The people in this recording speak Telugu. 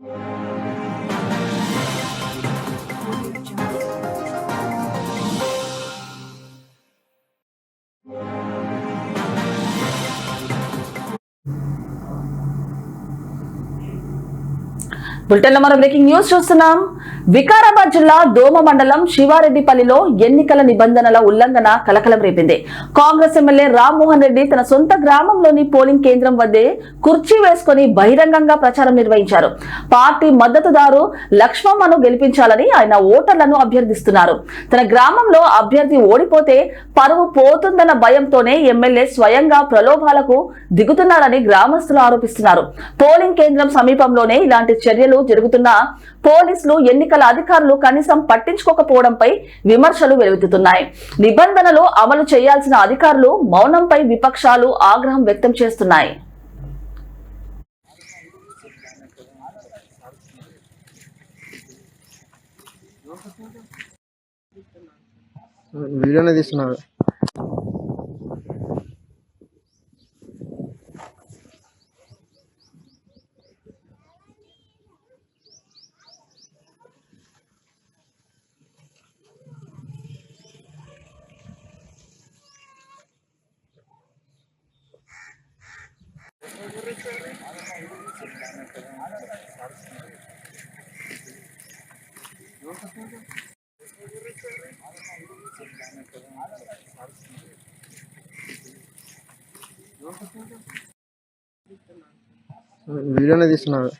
Yeah. బులెటిన్లో మనం బ్రేకింగ్ న్యూస్ చూస్తున్నాం. వికారాబాద్ జిల్లా దోమ మండలం శివారెడ్డిపల్లిలో ఎన్నికల నిబంధనల ఉల్లంఘన కలకలం రేపింది. కాంగ్రెస్ ఎమ్మెల్యే రామ్మోహన్ రెడ్డి తన సొంత గ్రామంలోని పోలింగ్ కేంద్రం వద్దే కుర్చీ వేసుకుని బహిరంగంగా ప్రచారం నిర్వహించారు. పార్టీ మద్దతుదారు లక్ష్మమ్మను గెలిపించాలని ఆయన ఓటర్లను అభ్యర్థిస్తున్నారు. తన గ్రామంలో అభ్యర్థి ఓడిపోతే పరువు పోతుందన్న భయంతోనే ఎమ్మెల్యే స్వయంగా ప్రలోభాలకు దిగుతున్నారని గ్రామస్తులు ఆరోపిస్తున్నారు. పోలింగ్ కేంద్రం సమీపంలోనే ఇలాంటి చర్యలు జరుగుతున్నా పోలీసులు ఎన్నికల అధికారులు కనీసం పట్టించుకోకపోవడంపై విమర్శలు వెలువెత్తుతున్నాయి. నిబంధనలు అమలు చేయాల్సిన అధికారులు మౌనంపై విపక్షాలు ఆగ్రహం వ్యక్తం చేస్తున్నాయి. వీడియోనే తీస్తున్నారు. వీడియోనే తీస్తున్నారు.